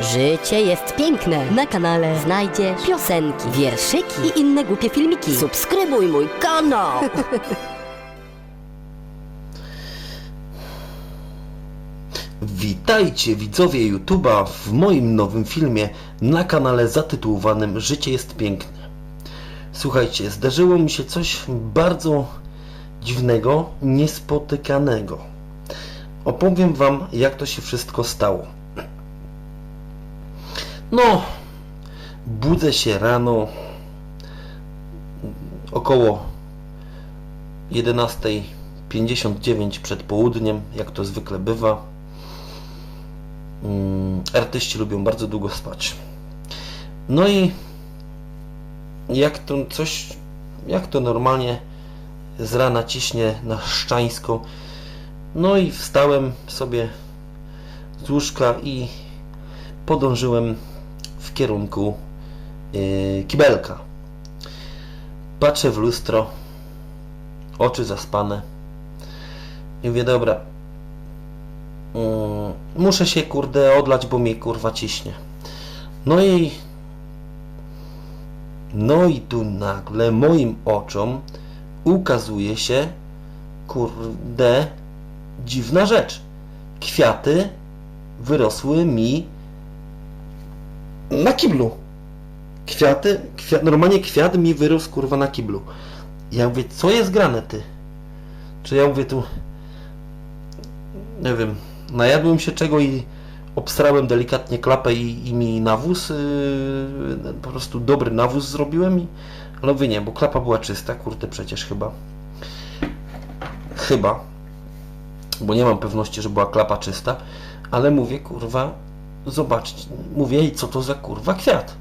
Życie jest piękne. Na kanale znajdziesz piosenki, wierszyki i inne głupie filmiki. Subskrybuj mój kanał. Witajcie widzowie YouTube'a w moim nowym filmie na kanale zatytułowanym Życie jest piękne. Słuchajcie, zdarzyło mi się coś bardzo dziwnego, niespotykanego. Opowiem wam, jak to się wszystko stało. No, budzę się rano około 11.59 przed południem, jak to zwykle bywa. Mm, artyści lubią bardzo długo spać. No i jak to coś, jak to normalnie z rana ciśnie na szczańsko. No i wstałem sobie z łóżka i podążyłem w kierunku yy, kibelka. Patrzę w lustro, oczy zaspane i mówię, dobra, Mm, muszę się kurde odlać, bo mnie kurwa ciśnie. No i no i tu nagle moim oczom ukazuje się kurde dziwna rzecz. Kwiaty wyrosły mi na kiblu. Kwiaty, kwiat, normalnie kwiat mi wyrósł kurwa na kiblu. Ja mówię, co jest grane ty? Czy ja mówię tu nie wiem, najadłem się czego i obstrałem delikatnie klapę i, i mi nawóz, yy, po prostu dobry nawóz zrobiłem, i, ale wy nie, bo klapa była czysta, kurde przecież chyba. Chyba, bo nie mam pewności, że była klapa czysta, ale mówię, kurwa, zobaczcie, mówię, i co to za kurwa kwiat?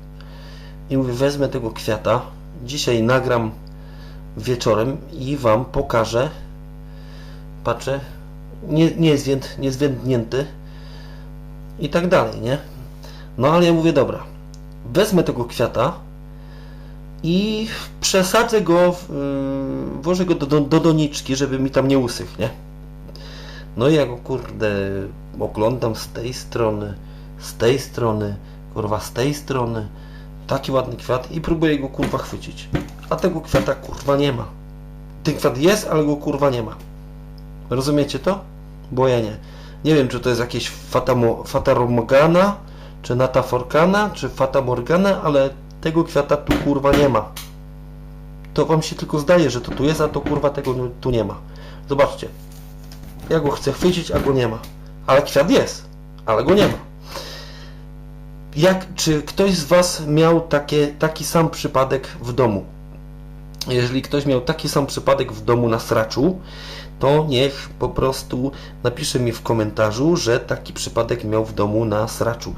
I mówię, wezmę tego kwiata, dzisiaj nagram wieczorem i wam pokażę, patrzę, nie, nie, nie jest wędnięty i tak dalej, nie? No ale ja mówię, dobra, wezmę tego kwiata i przesadzę go, yy, włożę go do, do, do doniczki, żeby mi tam nie usychł, nie? No i ja go, kurde, oglądam z tej strony, z tej strony, kurwa, z tej strony, taki ładny kwiat i próbuję go, kurwa, chwycić. A tego kwiata, kurwa, nie ma. Ten kwiat jest, ale go, kurwa, nie ma. Rozumiecie to? Bo ja nie. Nie wiem, czy to jest jakieś fatamo, fataromogana, czy nataforkana, czy fatamorgana, ale tego kwiata tu kurwa nie ma. To wam się tylko zdaje, że to tu jest, a to kurwa tego tu nie ma. Zobaczcie. Ja go chcę chwycić, a go nie ma. Ale kwiat jest, ale go nie ma. Jak, czy ktoś z Was miał takie, taki sam przypadek w domu? Jeżeli ktoś miał taki sam przypadek w domu na sraczu, to niech po prostu napisze mi w komentarzu, że taki przypadek miał w domu na sraczu.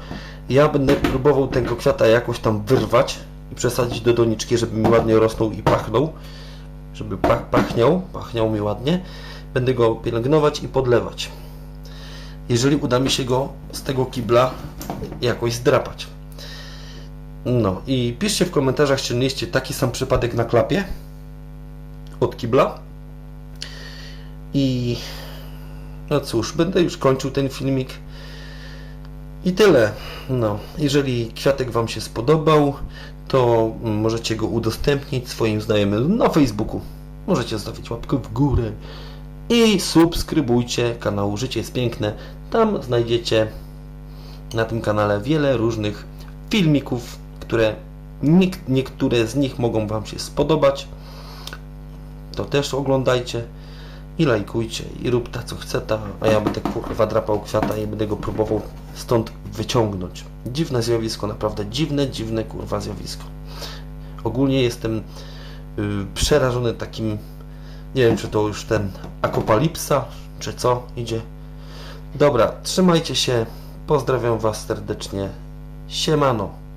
Ja będę próbował tego kwiata jakoś tam wyrwać i przesadzić do doniczki, żeby mi ładnie rosnął i pachnął. Żeby pach, pachniał, pachniał mi ładnie. Będę go pielęgnować i podlewać. Jeżeli uda mi się go z tego kibla jakoś zdrapać. No i piszcie w komentarzach, czy mieliście taki sam przypadek na klapie od kibla. I no cóż, będę już kończył ten filmik. I tyle. No, jeżeli kwiatek Wam się spodobał, to możecie go udostępnić swoim znajomym na Facebooku. Możecie zostawić łapkę w górę i subskrybujcie kanał Życie jest Piękne. Tam znajdziecie na tym kanale wiele różnych filmików, które niek- niektóre z nich mogą Wam się spodobać. To też oglądajcie i lajkujcie i rób ta co chce ta, a ja będę kurwa drapał kwiata i będę go próbował stąd wyciągnąć. Dziwne zjawisko, naprawdę dziwne, dziwne kurwa zjawisko. Ogólnie jestem y, przerażony takim, nie wiem czy to już ten akokalipsa, czy co idzie. Dobra, trzymajcie się, pozdrawiam Was serdecznie, siemano.